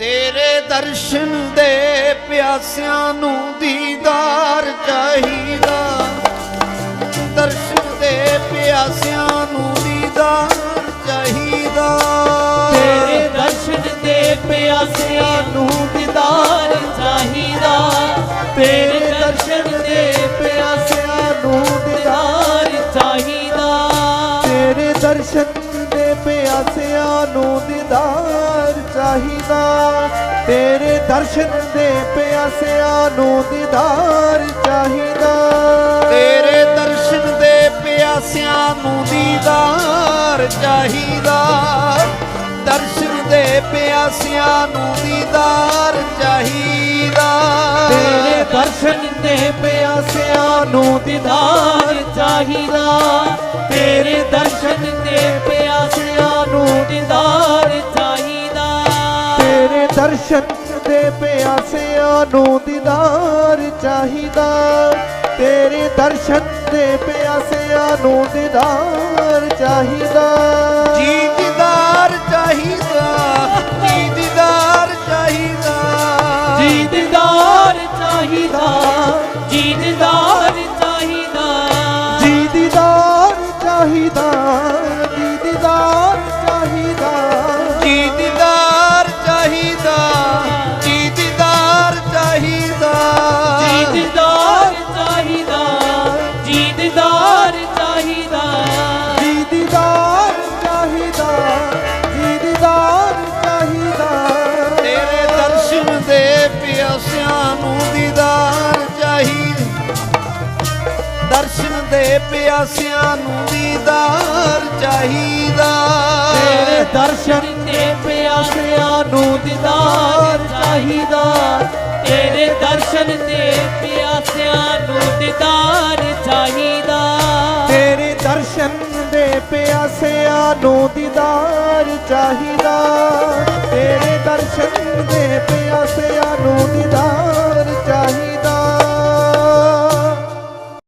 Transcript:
ਤੇਰੇ ਦਰਸ਼ਨ ਦੇ ਪਿਆਸਿਆਂ ਨੂੰ ਦੀਦਾਰ ਚਾਹੀਦਾ। ਦਰਸ਼ਨ ਦੇ ਪਿਆਸਿਆਂ ਨੂੰ ਦੀਦਾਰ ਚਾਹੀਦਾ। ਤੇਰੇ ਦਰਸ਼ਨ ਦੇ ਪਿਆਸਿਆਂ ਨੂੰ ਦੀਦਾਰ ਚਾਹੀਦਾ। ਤੇਰੇ ਦਰਸ਼ਨ ਦੇ ਪਿਆਸਿਆਂ ਨੂੰ ਦੀਦਾਰ ਚਾਹੀਦਾ। ਤੇਰੇ ਦਰਸ਼ਨ ਪਿਆਸਿਆਂ ਨੂੰ ਦੀਦਾਰ ਚਾਹੀਦਾ। ਤੇਰੇ ਦਰਸ਼ਨ ਦੇ ਪਿਆਸਿਆਂ ਨੂੰ ਦੀਦਾਰ ਚਾਹੀਦਾ। ਤੇਰੇ ਦਰਸ਼ਨ ਦੇ ਪਿਆਸਿਆਂ ਨੂੰ ਦੀਦਾਰ ਚਾਹੀਦਾ। ਦਰਸ਼ਨ ਦੇ ਪਿਆਸਿਆਂ ਨੂੰ ਦੀਦਾਰ ਚਾਹੀਦਾ। ਤੇਰੇ ਦਰਸ਼ਨ ਦੇ ਪਿਆਸਿਆਂ ਨੂੰ ਦੀਦਾਰ ਚਾਹੀਦਾ। ਤੇਰੇ ਦਰਸ਼ਨ ਦੇ ਦਰਸ਼ਨ ਦੇ ਪਿਆਸਿਆਂ ਨੂੰ ਦੀਦਾਰ ਚਾਹੀਦਾ। ਤੇਰੇ ਦਰਸ਼ਨ ਦੇ ਪਿਆਸਿਆਂ ਨੂੰ ਦੀਦਾਰ ਚਾਹੀਦਾ। ਜੀ ਦੀਦਾਰ ਚਾਹੀਦਾ ਜੀ ਦੀਦਾਰ ਚਾਹੀਦਾ। ਜੀ ਦੀਦਾਰ ਚਾਹੀਦਾ ਜੀ ਦੀਦਾਰ ਚਾਹੀਦਾ। ਜੀ ਦੀਦਾਰ ਚਾਹੀਦਾ। ਪਿਆਸਿਆਂ ਨੂੰ ਦੀਦਾਰ ਚਾਹੀਦਾ ਦਰਸ਼ਨ ਦੇ ਪਿਆਸਿਆਂ ਨੂੰ ਦੀਦਾਰ ਚਾਹੀਦਾ। ਤੇਰੇ ਦਰਸ਼ਨ ਦੇ ਪਿਆਸਿਆਂ ਨੂੰ ਦੀਦਾਰ ਚਾਹੀਦਾ। ਤੇਰੇ ਦਰਸ਼ਨ ਦੇ ਪਿਆਸਿਆਂ ਨੂੰ ਦੀਦਾਰ ਚਾਹੀਦਾ। ਤੇਰੇ ਦਰਸ਼ਨ ਦੇ ਪਿਆਸਿਆਂ ਨੂੰ ਦੀਦਾਰ ਚਾਹੀਦਾ। ਤੇਰੇ ਦਰਸ਼ਨ ਦੇ